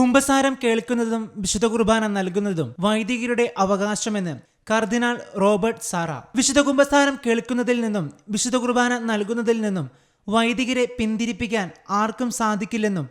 കുംഭസാരം കേൾക്കുന്നതും വിശുദ്ധ കുർബാന നൽകുന്നതും വൈദികരുടെ അവകാശമെന്ന് കർദിനാൾ റോബർട്ട് സാറ. വിശുദ്ധ കുംഭസാരം കേൾക്കുന്നതിൽ നിന്നും വിശുദ്ധ കുർബാന നൽകുന്നതിൽ നിന്നും വൈദികരെ പിന്തിരിപ്പിക്കാൻ ആർക്കും സാധിക്കില്ലെന്നും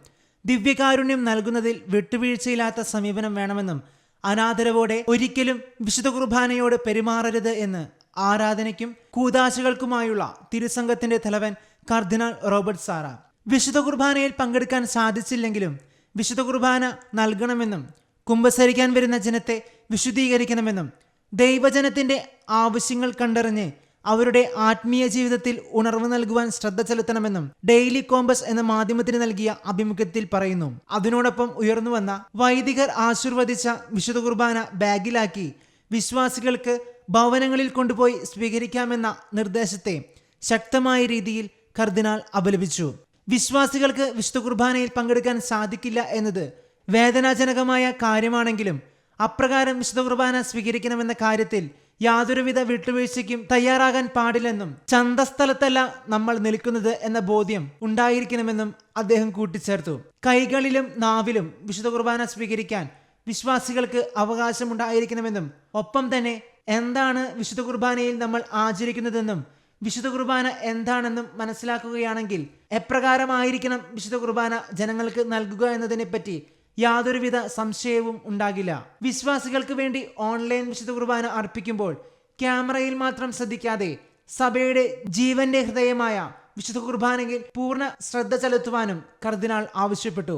ദിവ്യകാരുണ്യം നൽകുന്നതിൽ വിട്ടുവീഴ്ചയില്ലാത്ത സമീപനം വേണമെന്നും അനാദരവോടെ ഒരിക്കലും വിശുദ്ധ കുർബാനയോട് പെരുമാറരുത് എന്ന് ആരാധനയ്ക്കും കൂതാശകൾക്കുമായുള്ള തിരുസംഘത്തിന്റെ തലവൻ കർദിനാൾ റോബർട്ട് സാറ. വിശുദ്ധ കുർബാനയിൽ പങ്കെടുക്കാൻ സാധിച്ചില്ലെങ്കിലും വിശുദ്ധ കുർബാന നൽകണമെന്നും കുമ്പസരിക്കാൻ വരുന്ന ജനത്തെ വിശുദ്ധീകരിക്കണമെന്നും ദൈവജനത്തിന്റെ ആവശ്യങ്ങൾ കണ്ടറിഞ്ഞ് അവരുടെ ആത്മീയ ജീവിതത്തിൽ ഉണർവ് നൽകുവാൻ ശ്രദ്ധ ചെലുത്തണമെന്നും ഡെയിലി കോമ്പസ് എന്ന മാധ്യമത്തിന് നൽകിയ അഭിമുഖത്തിൽ പറയുന്നു. അതിനോടൊപ്പം ഉയർന്നു വന്ന വൈദികർ ആശീർവദിച്ച വിശുദ്ധ കുർബാന ബാഗിലാക്കി വിശ്വാസികൾക്ക് ഭവനങ്ങളിൽ കൊണ്ടുപോയി സ്വീകരിക്കാമെന്ന നിർദ്ദേശത്തെ ശക്തമായ രീതിയിൽ കർദിനാൾ അപലപിച്ചു. വിശ്വാസികൾക്ക് വിശുദ്ധ കുർബാനയിൽ പങ്കെടുക്കാൻ സാധിക്കില്ല എന്നത് വേദനാജനകമായ കാര്യമാണെങ്കിലും അപ്രകാരം വിശുദ്ധ കുർബാന സ്വീകരിക്കണമെന്ന കാര്യത്തിൽ യാതൊരുവിധ വിട്ടുവീഴ്ചയ്ക്കും തയ്യാറാകാൻ പാടില്ലെന്നും ചന്തസ്ഥലത്തല്ല നമ്മൾ നിൽക്കുന്നത് എന്ന ബോധ്യം ഉണ്ടായിരിക്കണമെന്നും അദ്ദേഹം കൂട്ടിച്ചേർത്തു. കൈകളിലും നാവിലും വിശുദ്ധ കുർബാന സ്വീകരിക്കാൻ വിശ്വാസികൾക്ക് അവകാശമുണ്ടായിരിക്കണമെന്നും ഒപ്പം തന്നെ എന്താണ് വിശുദ്ധ കുർബാനയിൽ നമ്മൾ ആചരിക്കുന്നതെന്നും വിശുദ്ധ കുർബാന എന്താണെന്നും മനസ്സിലാക്കുകയാണെങ്കിൽ എപ്രകാരമായിരിക്കണം വിശുദ്ധ കുർബാന ജനങ്ങൾക്ക് നൽകുക എന്നതിനെപ്പറ്റി യാതൊരുവിധ സംശയവും ഉണ്ടാകില്ല. വിശ്വാസികൾക്ക് വേണ്ടി ഓൺലൈൻ വിശുദ്ധ കുർബാന അർപ്പിക്കുമ്പോൾ ക്യാമറയിൽ മാത്രം ശ്രദ്ധിക്കാതെ സഭയുടെ ജീവന്റെ ഹൃദയമായ വിശുദ്ധ കുർബാനയിൽ പൂർണ ശ്രദ്ധ ചെലുത്തുവാനും കർദിനാൾ ആവശ്യപ്പെട്ടു.